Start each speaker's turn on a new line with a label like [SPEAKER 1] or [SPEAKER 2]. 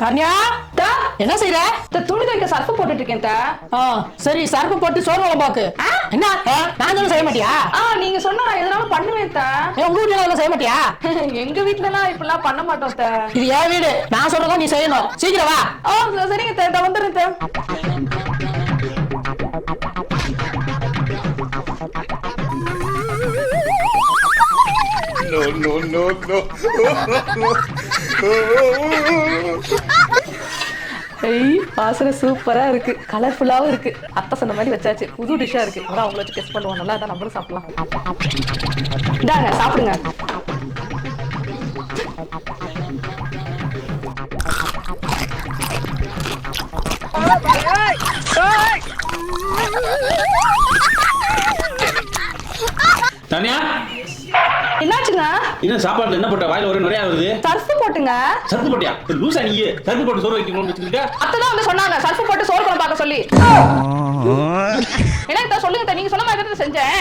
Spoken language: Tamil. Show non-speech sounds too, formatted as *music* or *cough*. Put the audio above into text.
[SPEAKER 1] கன்யா
[SPEAKER 2] தா,
[SPEAKER 1] என்ன செய்யற
[SPEAKER 2] இந்த துணி துவைக்க சர்ஃப் போட்டுட்டு இருக்கேன்
[SPEAKER 1] சரி சரக்கு போட்டு சோறு குழம்பாக்கு என்ன? நான் சொல்ல செய்ய மாட்டியா?
[SPEAKER 2] ஆ நீங்க சொன்னா நான் எதனாலும் பண்ணுவேன்
[SPEAKER 1] உங்க வீட்டுல அதெல்லாம் செய்ய மாட்டியா?
[SPEAKER 2] எங்க வீட்ல எல்லாம் இப்படிலாம் பண்ண மாட்டோம் தா.
[SPEAKER 1] இது என் வீடு. நான் சொல்றதா நீ செய்யணும். சீக்கிரம் வா.
[SPEAKER 2] ஆ சரிங்க தா, வந்துடுறேன்.
[SPEAKER 3] No, no, no, no. *laughs*
[SPEAKER 2] ஐய் வாசனை சூப்பரா இருக்கு. கலர்ஃபுல்லாவும் இருக்கு. அத்தை சொன்ன மாதிரி வச்சாச்சு. புது டிஷ்ஷா இருக்கு. அதான் அவங்கள வச்சு டெஸ்ட் பண்ணுவோம். நல்லா தான் நம்மளும் சாப்பிடலாம். இந்தாங்க சாப்பிடுங்க.
[SPEAKER 4] தனியா?
[SPEAKER 2] என்னாச்சுங்க?
[SPEAKER 4] என்ன சாப்பாடுல என்ன போட்ட? வாயில ஒரே நிறைய வருது.
[SPEAKER 2] சர்ஃப் போட்டுங்க.
[SPEAKER 4] சர்ப்பு போட்டியா? லூசா நீ சர்ப்பு போட்டு சோறு வைக்கணும்னு வச்சுருக்க
[SPEAKER 2] அத்தை தான் வந்து சொன்னாங்க. சர்ஃப் போட்டு சோறு குழம்பு பார்க்க சொல்லி. என்ன சொல்லுங்க நீங்க சொன்ன மாதிரி செஞ்சேன்.